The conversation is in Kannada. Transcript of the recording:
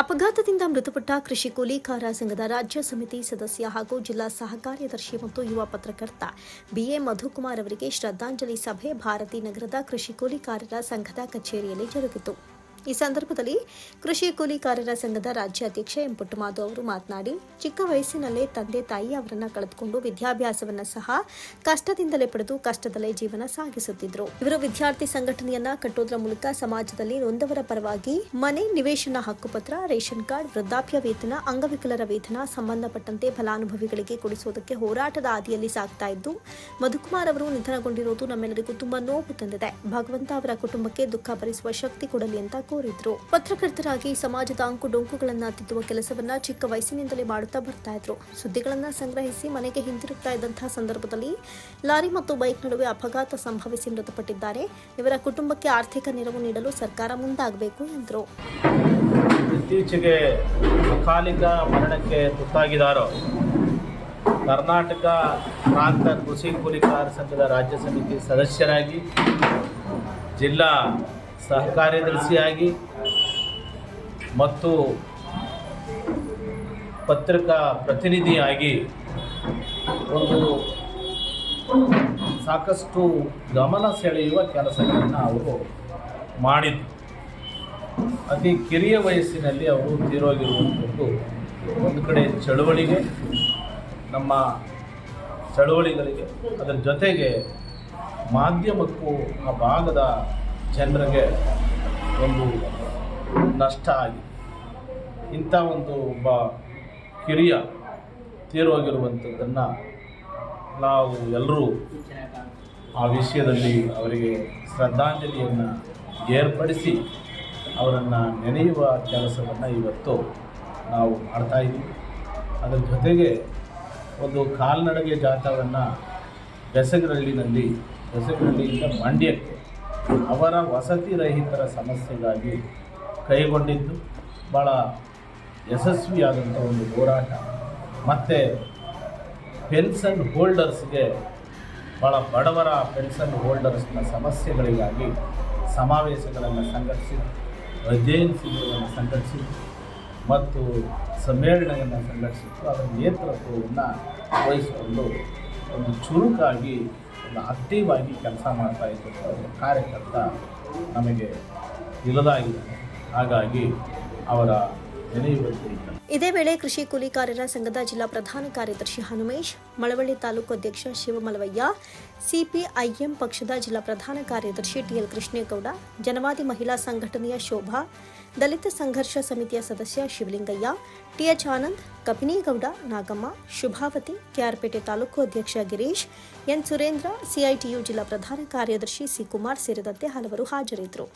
ಅಪಘಾತದಿಂದ ಮೃತಪಟ್ಟ ಕೃಷಿ ಕೂಲಿಕಾರ ಸಂಘದ ರಾಜ್ಯ ಸಮಿತಿ ಸದಸ್ಯ ಹಾಗೂ ಜಿಲ್ಲಾ ಸಹಕಾರ್ಯದರ್ಶಿ ಮತ್ತು ಯುವ ಪತ್ರಕರ್ತ ಬಿಎ ಮಧುಕುಮಾರ್ ಅವರಿಗೆ ಶ್ರದ್ಧಾಂಜಲಿ ಸಭೆ ಭಾರತಿ ನಗರದ ಕೃಷಿ ಕೂಲಿಕಾರರ ಸಂಘದ ಕಚೇರಿಯಲ್ಲಿ ಜರುಗಿತು. ಈ ಸಂದರ್ಭದಲ್ಲಿ ಕೃಷಿ ಕೂಲಿಕಾರರ ಸಂಘದ ರಾಜ್ಯಾಧ್ಯಕ್ಷ ಎಂ ಪುಟ್ಟಮಾದು ಅವರು ಮಾತನಾಡಿ, ಚಿಕ್ಕ ವಯಸ್ಸಿನಲ್ಲೇ ತಂದೆ ತಾಯಿ ಅವರನ್ನ ಕಳೆದುಕೊಂಡು ವಿದ್ಯಾಭ್ಯಾಸವನ್ನ ಸಹ ಕಷ್ಟದಿಂದಲೇ ಪಡೆದು ಕಷ್ಟದಲ್ಲೇ ಜೀವನ ಸಾಗಿಸುತ್ತಿದ್ದರು ಇವರು ವಿದ್ಯಾರ್ಥಿ ಸಂಘಟನೆಯನ್ನ ಕಟ್ಟೋದ್ರ ಮೂಲಕ ಸಮಾಜದಲ್ಲಿ ನೊಂದವರ ಪರವಾಗಿ ಮನೆ ನಿವೇಶನ ಹಕ್ಕುಪತ್ರ, ರೇಷನ್ ಕಾರ್ಡ್, ವೃದ್ಧಾಪ್ಯ ವೇತನ, ಅಂಗವಿಕಲರ ವೇತನ ಸಂಬಂಧಪಟ್ಟಂತೆ ಫಲಾನುಭವಿಗಳಿಗೆ ಕೊಡಿಸುವುದಕ್ಕೆ ಹೋರಾಟದ ಹಾದಿಯಲ್ಲಿ ಸಾಗ್ತಾ ಇದ್ದು, ಮಧುಕುಮಾರ್ ಅವರು ನಿಧನಗೊಂಡಿರುವುದು ನಮ್ಮೆಲ್ಲರಿಗೂ ತುಂಬಾ ನೋವು ತಂದಿದೆ. ಭಗವಂತ ಅವರ ಕುಟುಂಬಕ್ಕೆ ದುಃಖ ಭರಿಸುವ ಶಕ್ತಿ ಕೊಡಲಿ ಅಂತ ಕೋರಿದ್ರು. ಪತ್ರಕರ್ತರಾಗಿ ಸಮಾಜದ ಅಂಕು ಡೊಂಕುಗಳನ್ನ ತಿದ್ದುವ ಕೆಲಸವನ್ನ ಚಿಕ್ಕ ವಯಸ್ಸಿನಿಂದಲೇ ಮಾಡುತ್ತಾ ಬರ್ತಾ ಇದ್ರು. ಸುದ್ದಿಗಳನ್ನ ಸಂಗ್ರಹಿಸಿ ಮನೆಗೆ ಹಿಂತಿರುಗ್ತಾ ಇದ್ದಂತಹ ಸಂದರ್ಭದಲ್ಲಿ ಲಾರಿ ಮತ್ತು ಬೈಕ್ ನಡುವೆ ಅಪಘಾತ ಸಂಭವಿಸಿ ಮೃತಪಟ್ಟಿದ್ದಾರೆ. ಇವರ ಕುಟುಂಬಕ್ಕೆ ಆರ್ಥಿಕ ನೆರವು ನೀಡಲು ಸರ್ಕಾರ ಮುಂದಾಗಬೇಕು ಎಂದರು. ಇತ್ತೀಚೆಗೆ ಅಕಾಲಿಕ ಮರಣಕ್ಕೆ ಕರ್ನಾಟಕ ಪ್ರಾಂತ ಕೃಷಿ ಕೂಲಿಕಾರ ಸಂಘದ ರಾಜ್ಯ ಸಮಿತಿ ಸದಸ್ಯರಾಗಿ ಜಿಲ್ಲಾ ಸಹಕಾರ್ಯದರ್ಶಿಯಾಗಿ ಮತ್ತು ಪತ್ರಿಕಾ ಪ್ರತಿನಿಧಿಯಾಗಿ ಒಂದು ಸಾಕಷ್ಟು ಗಮನ ಸೆಳೆಯುವ ಕೆಲಸಗಳನ್ನು ಅವರು ಮಾಡಿದರು. ಅತಿ ಕಿರಿಯ ವಯಸ್ಸಿನಲ್ಲಿ ಅವರು ತೀರೋಗಿರುವಂಥದ್ದು ಒಂದು ಕಡೆ ಚಳುವಳಿಗೆ, ನಮ್ಮ ಚಳುವಳಿಗಳಿಗೆ, ಅದರ ಜೊತೆಗೆ ಮಾಧ್ಯಮಕ್ಕೂ ಆ ಭಾಗದ ಜನರಿಗೆ ಒಂದು ನಷ್ಟ ಆಗಿದೆ ಇಂಥ ಒಂದು ಒಬ್ಬ ಕಿರಿಯ ತೀರೋಗಿರುವಂಥದ್ದನ್ನು ನಾವು ಎಲ್ಲರೂ ಆ ವಿಷಯದಲ್ಲಿ ಅವರಿಗೆ ಶ್ರದ್ಧಾಂಜಲಿಯನ್ನು ಏರ್ಪಡಿಸಿ ಅವರನ್ನು ನೆನೆಯುವ ಕೆಲಸವನ್ನು ಇವತ್ತು ನಾವು ಮಾಡ್ತಾ ಇದ್ದೀವಿ. ಅದರ ಜೊತೆಗೆ ಒಂದು ಕಾಲ್ನಡಗೆ ಜಾಥವನ್ನು ಬೆಸಗರಳ್ಳಿನಲ್ಲಿ ಬೆಸಗರಳ್ಳಿಯಿಂದ ಮಂಡ್ಯಕ್ಕೆ ಅವರ ವಸತಿ ರಹಿತರ ಸಮಸ್ಯೆಗಾಗಿ ಕೈಗೊಂಡಿದ್ದು ಭಾಳ ಯಶಸ್ವಿಯಾದಂಥ ಒಂದು ಹೋರಾಟ. ಮತ್ತು ಪೆನ್ಷನ್ ಹೋಲ್ಡರ್ಸ್ಗೆ ಭಾಳ ಬಡವರ ಪೆನ್ಷನ್ ಹೋಲ್ಡರ್ಸ್ನ ಸಮಸ್ಯೆಗಳಿಗಾಗಿ ಸಮಾವೇಶಗಳನ್ನು ಸಂಘಟಿಸಿ ಅಧ್ಯಯನ ಶಿಬಿರವನ್ನು ಸಂಘಟಿಸಿ ಮತ್ತು ಸಮ್ಮೇಳನವನ್ನು ಸಂಘಟಿಸಿತ್ತು ಅದರ ನೇತೃತ್ವವನ್ನು ವಹಿಸಿಕೊಂಡು ಒಂದು ಚುರುಕಾಗಿ ಒಂದು ಆಕ್ಟಿವ್ ಆಗಿ ಕೆಲಸ ಮಾಡ್ತಾ ಇದ್ದಂಥ ಕಾರ್ಯಕರ್ತ ನಮಗೆ ಇಲ್ಲದಾಗಿದೆ ಹಾಗಾಗಿ ಅವರ ಇದೇ ವೇಳೆ ಕೃಷಿ ಕೂಲಿಕಾರರ ಸಂಘದ ಜಿಲ್ಲಾ ಪ್ರಧಾನ ಕಾರ್ಯದರ್ಶಿ ಹನುಮೇಶ್, ಮಳವಳ್ಳಿ ತಾಲೂಕು ಅಧ್ಯಕ್ಷ ಶಿವಮಲವಯ್ಯ, ಸಿಪಿಐಎಂ ಪಕ್ಷದ ಜಿಲ್ಲಾ ಪ್ರಧಾನ ಕಾರ್ಯದರ್ಶಿ ಟಿಎಲ್ ಕೃಷ್ಣೇಗೌಡ, ಜನವಾದಿ ಮಹಿಳಾ ಸಂಘಟನೆಯ ಶೋಭಾ, ದಲಿತ ಸಂಘರ್ಷ ಸಮಿತಿಯ ಸದಸ್ಯ ಶಿವಲಿಂಗಯ್ಯ ಟಿಎಚ್ ಆನಂದ್, ಕಪಿನೇಗೌಡ, ನಾಗಮ್ಮ, ಶುಭಾವತಿ, ಕೆಆರ್ಪೇಟೆ ತಾಲೂಕು ಅಧ್ಯಕ್ಷ ಗಿರೀಶ್, ಎನ್ ಸುರೇಂದ್ರ, ಸಿಐಟಿಯು ಜಿಲ್ಲಾ ಪ್ರಧಾನ ಕಾರ್ಯದರ್ಶಿ ಸಿ ಕುಮಾರ್ ಸೇರಿದಂತೆ ಹಲವರು ಹಾಜರಿದ್ದರು.